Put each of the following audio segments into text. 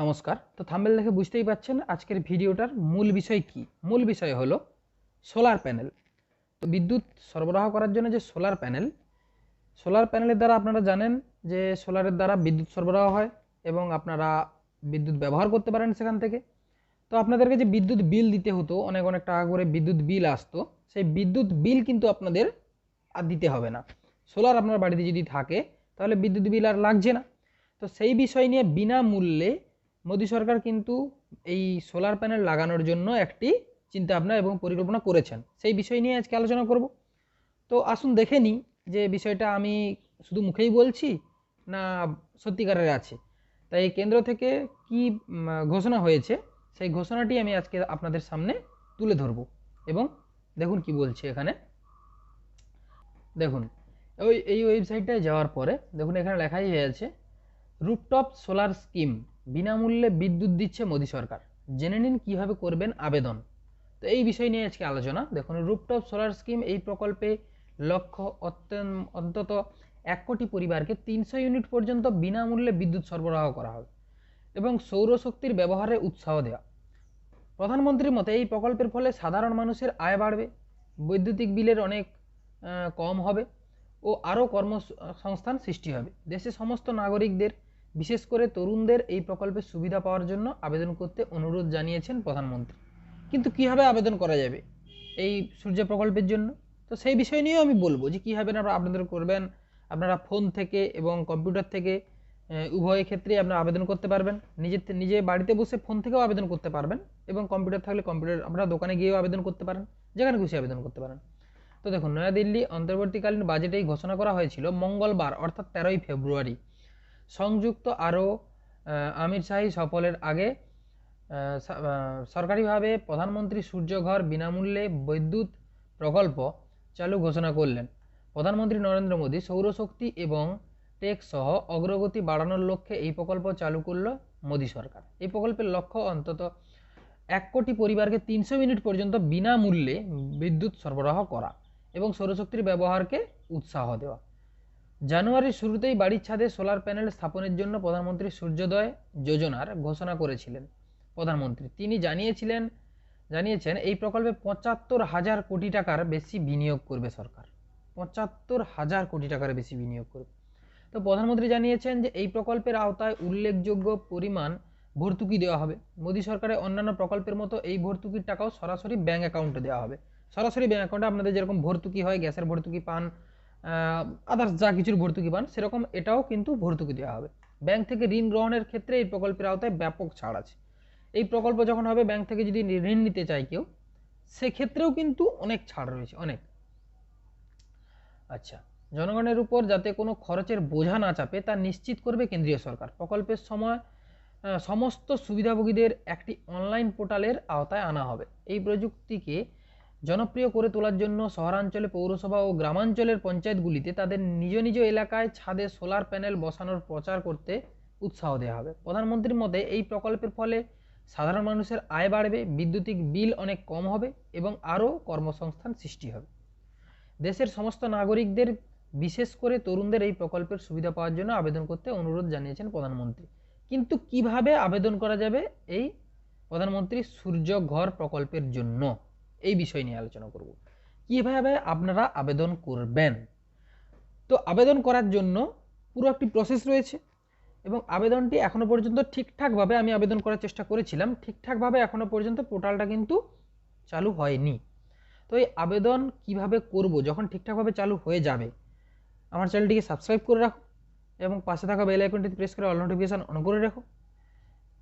নমস্কার। তো থাম্বেল দেখে বুঝতেই পাচ্ছেন আজকের ভিডিওটার মূল বিষয় কি? মূল বিষয় হলো সোলার প্যানেল তো বিদ্যুৎ সরবরাহ করার জন্য যে সোলার প্যানেল সোলার প্যানেলের দ্বারা আপনারা জানেন যে সোলারের দ্বারা বিদ্যুৎ সরবরাহ হয় এবং আপনারা বিদ্যুৎ ব্যবহার করতে পারেন সেখান থেকে। তো আপনাদেরকে যে বিদ্যুৎ বিল দিতে হতো, অনেক অনেক টাকা করে বিদ্যুৎ বিল আসতো, সেই বিদ্যুৎ বিল কিন্তু আপনাদের আর দিতে হবে না। সোলার আপনার বাড়িতে যদি থাকে, তাহলে বিদ্যুৎ বিল আর লাগছে না। তো সেই বিষয় নিয়ে বিনামূল্যে মোদী সরকার কিন্তু এই সোলার প্যানেল লাগানোর জন্য একটি চিন্তা ভাবনা এবং পরিকল্পনা করেছেন। সেই বিষয় নিয়ে আজকে আলোচনা করব। তো আসুন দেখে নিই যে বিষয়টা আমি শুধু মুখেই বলছি না সত্যিকারের আছে। তাই কেন্দ্র থেকে কি ঘোষণা হয়েছে সেই ঘোষণাটি আমি আজকে আপনাদের সামনে তুলে ধরব এবং দেখুন কি বলছে এখানে। দেখুন, ওই, এই ওয়েবসাইটটায় যাওয়ার পরে দেখুন এখানে লেখাই আছে রুপটপ সোলার স্কিম বিনামূল্যে বিদ্যুৎ দিচ্ছে মোদী সরকার। জেনে নিন কীভাবে করবেন আবেদন। তো এই বিষয় নিয়ে আজকে আলোচনা। দেখুন রুপটপ সোলার স্কিম এই প্রকল্পে লক্ষ্য অন্তত এক কোটি পরিবারকে তিনশো ইউনিট পর্যন্ত বিনামূল্যে বিদ্যুৎ সরবরাহ করা হবে এবং সৌরশক্তির ব্যবহারে উৎসাহ দেওয়া। প্রধানমন্ত্রীর মতে এই প্রকল্পের ফলে সাধারণ মানুষের আয় বাড়বে, বৈদ্যুতিক বিলের অনেক কম হবে ও আরও কর্মসংস্থান সৃষ্টি হবে। দেশের সমস্ত নাগরিকদের বিশেষ করে তরুণদের এই প্রকল্পের সুবিধা পাওয়ার জন্য আবেদন করতে অনুরোধ জানিয়েছেন প্রধানমন্ত্রী। কিন্তু কীভাবে আবেদন করা যাবে এই সূর্য প্রকল্পের জন্য? তো সেই বিষয় নিয়েও আমি বলব যে কীভাবে আপনারা আবেদন করবেন, আপনারা ফোন থেকে এবং কম্পিউটার থেকে উভয় ক্ষেত্রেই আপনারা আবেদন করতে পারবেন। নিজের নিজে বাড়িতে বসে ফোন থেকেও আবেদন করতে পারবেন এবং কম্পিউটার থাকলে কম্পিউটার, আপনারা দোকানে গিয়েও আবেদন করতে পারেন, যেখানে খুশি আবেদন করতে পারেন। তো দেখুন, নয়াদিল্লি অন্তর্বর্তীকালীন বাজেটেই ঘোষণা করা হয়েছিল মঙ্গলবার, অর্থাৎ তেরোই ফেব্রুয়ারি। সংযুক্ত আরও আমির শাহী সফলের আগে সরকারিভাবে প্রধানমন্ত্রী সূর্যঘর বিনামূল্যে বিদ্যুৎ প্রকল্প চালু ঘোষণা করলেন। প্রধানমন্ত্রী নরেন্দ্র মোদী সৌরশক্তি এবং টেক সহ অগ্রগতি বাড়ানোর লক্ষ্যে এই প্রকল্প চালু করল মোদী সরকার। এই প্রকল্পের লক্ষ্য অন্তত এক কোটি পরিবারকে তিনশো মিনিট পর্যন্ত বিনামূল্যে বিদ্যুৎ সরবরাহ করা এবং সৌরশক্তির ব্যবহারকে উৎসাহ দেওয়া। জানুয়ারির শুরুতেই বাড়ির ছাদে সোলার প্যানেল স্থাপনের জন্য প্রধানমন্ত্রী সূর্যোদয় যোজনার ঘোষণা করেছিলেন প্রধানমন্ত্রী। তিনি জানিয়েছিলেন, জানিয়েছেন, এই প্রকল্পে পঁচাত্তর হাজার কোটি টাকার বেশি বিনিয়োগ করবে সরকার। পঁচাত্তর হাজার কোটি টাকার বেশি বিনিয়োগ করবে। তো প্রধানমন্ত্রী জানিয়েছেন যে, এই প্রকল্পের আওতায় উল্লেখযোগ্য পরিমাণ ভর্তুকি দেওয়া হবে। মোদী সরকারের অন্যান্য প্রকল্পের মতো এই ভর্তুকির টাকাও সরাসরি ব্যাঙ্ক অ্যাকাউন্টে দেওয়া হবে। সরাসরি ব্যাঙ্ক অ্যাকাউন্টে আপনাদের যেরকম ভর্তুকি হয়, গ্যাসের ভর্তুকি পান আদার্স যা কিছুর ভর্তুকি পান, সেরকম এটাও কিন্তু ভর্তুকি দেওয়া হবে। ব্যাংক থেকে ঋণ গ্রহণের ক্ষেত্রে এই প্রকল্পের আওতায় ব্যাপক ছাড় আছে। এই প্রকল্প যখন হবে ব্যাংক থেকে যদি ঋণ নিতে চায় কেউ, সেক্ষেত্রেও কিন্তু অনেক ছাড় রয়েছে, অনেক। আচ্ছা জনগণের উপর যাতে কোনো খরচের বোঝা না চাপে, তা নিশ্চিত করবে কেন্দ্রীয় সরকার। প্রকল্পের সময় সমস্ত সুবিধাভোগীদের একটি অনলাইন পোর্টালের আওতায় আনা হবে। এই প্রযুক্তিকে জনপ্রিয় করে তোলার জন্য শহরাঞ্চলে পৌরসভা ও গ্রামাঞ্চলের পঞ্চায়েতগুলিতে তাদের নিজ নিজ এলাকায় ছাদে সোলার প্যানেল বসানোর প্রচার করতে উৎসাহ দেওয়া হবে। প্রধানমন্ত্রীর মতে, এই প্রকল্পের ফলে সাধারণ মানুষের আয় বাড়বে, বিদ্যুতিক বিল অনেক কম হবে এবং আরও কর্মসংস্থান সৃষ্টি হবে। দেশের সমস্ত নাগরিকদের, বিশেষ করে তরুণদের এই প্রকল্পের সুবিধা পাওয়ার জন্য আবেদন করতে অনুরোধ জানিয়েছেন প্রধানমন্ত্রী। কিন্তু কীভাবে আবেদন করা যাবে? এই প্রধানমন্ত্রী সূর্য ঘর প্রকল্পের জন্য। এই বিষয় নিয়ে আলোচনা করব। কীভাবে আপনারা আবেদন করবেন? তো আবেদন করার জন্য পুরো একটি প্রসেস রয়েছে এবং আবেদনটি এখনও পর্যন্ত ঠিকঠাকভাবে আমি আবেদন করার চেষ্টা করেছিলাম, ঠিকঠাকভাবে এখনও পর্যন্ত পোর্টালটা কিন্তু চালু হয়নি। তো এই আবেদন কীভাবে করব, যখন ঠিকঠাকভাবে চালু হয়ে যাবে, আমার চ্যানেলটিকে সাবস্ক্রাইব করে রাখো এবং পাশে থাকা বেল আইকনটি প্রেস করে অল নোটিফিকেশান অন করে রাখো।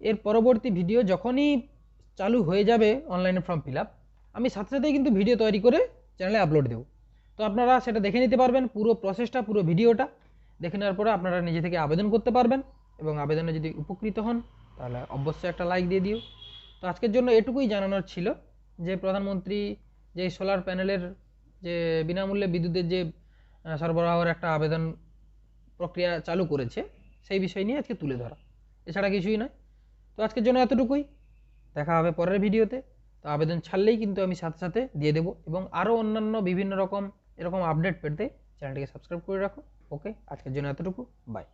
এর পরবর্তী ভিডিও যখনই চালু হয়ে যাবে অনলাইনে ফর্ম ফিল আপ আমি সাথে সাথেই কিন্তু ভিডিও তৈরি করে চ্যানেলে আপলোড দেবো। তো আপনারা সেটা দেখে নিতে পারবেন, পুরো প্রসেসটা পুরো ভিডিওটা দেখে নেওয়ার পরে আপনারা নিজে থেকে আবেদন করতে পারবেন এবং আবেদনে যদি উপকৃত হন, তাহলে অবশ্যই একটা লাইক দিয়ে দিও। তো আজকের জন্য এটুকুই জানানোর ছিল যে প্রধানমন্ত্রী যে সোলার প্যানেলের যে বিনামূল্যে বিদ্যুতের যে সরবরাহের একটা আবেদন প্রক্রিয়া চালু করেছে, সেই বিষয় নিয়ে আজকে তুলে ধরা। এছাড়া কিছুই নয়। তো আজকের জন্য এতটুকুই। দেখা হবে পরের ভিডিওতে তো আবেদন ছাড়লেই কিন্তু আমি সাথে সাথে দিয়ে দেবো এবং আরও অন্যান্য বিভিন্ন রকম এরকম আপডেট পেতে চ্যানেলটিকে সাবস্ক্রাইব করে রাখো। ওকে, আজকের জন্য এতটুকু। বাই।